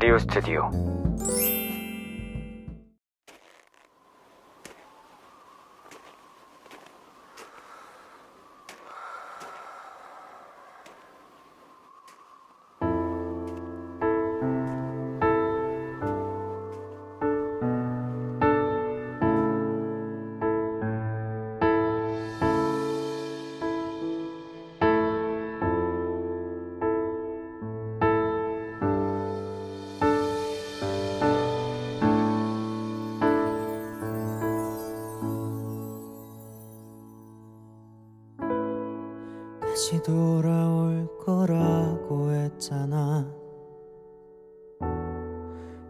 리오 스 돌아올 거라고 했잖아.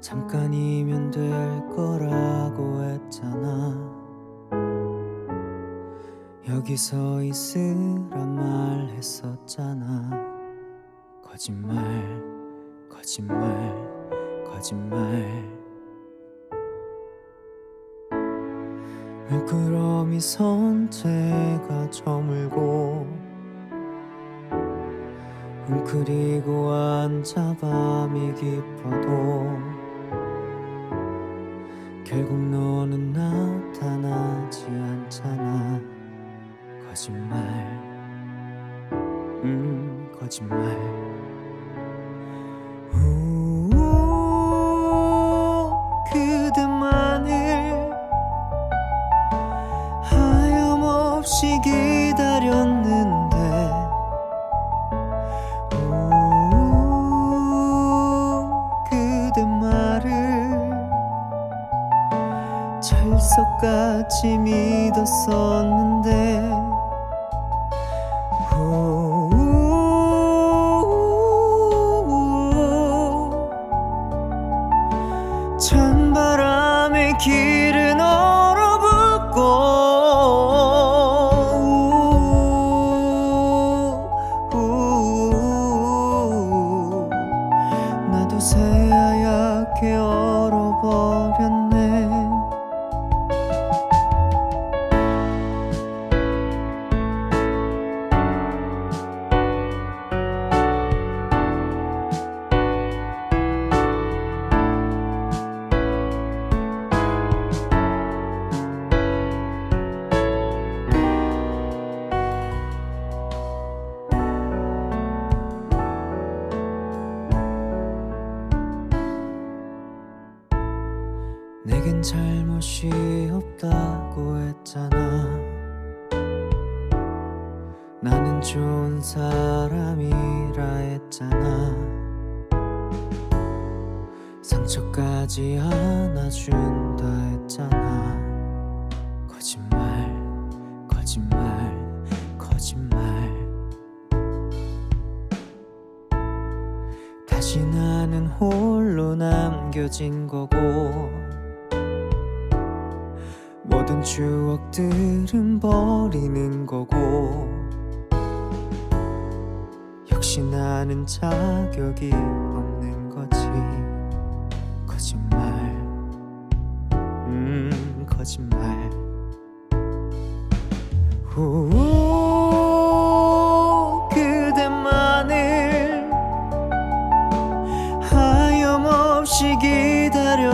잠깐이면 될 거라고 했잖아. 여기서 있으란 말 했었잖아. 거짓말 거짓말 거짓말. 물끄러미 선체가 저물고 웅크리고 앉아 밤이 깊어도 결국 너는 나타나지 않잖아. 거짓말. 음 거짓말. 하염없이 기다렸는데 말을 철석같이 믿었었는데 잘못이 없다고 했잖아. 나는 좋은 사람이라 했잖아. 상처까지 안아준다 했잖아. 거짓말 거짓말 거짓말. 다시 나는 홀로 남겨진 거고 모든 추억들은 버리는 거고. 역시 나는 자격이 없는 거지. 거짓말. 음 거짓말. 오 그대만을 하염없이 기다렸는데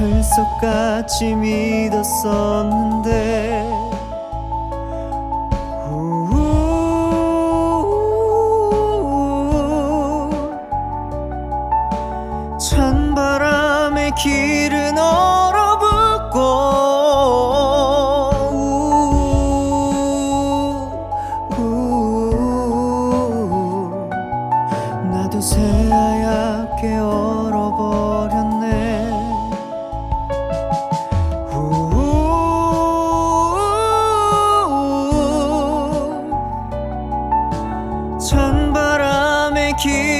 철석같이 믿었었는데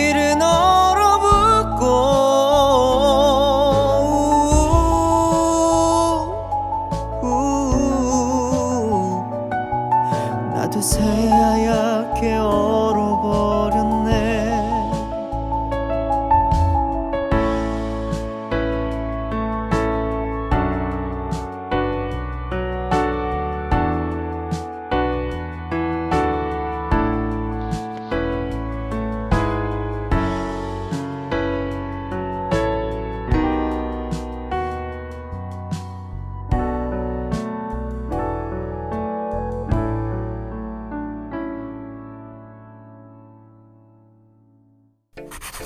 길은 얼어붙고 나도 새하얗게 얼어버렸네 you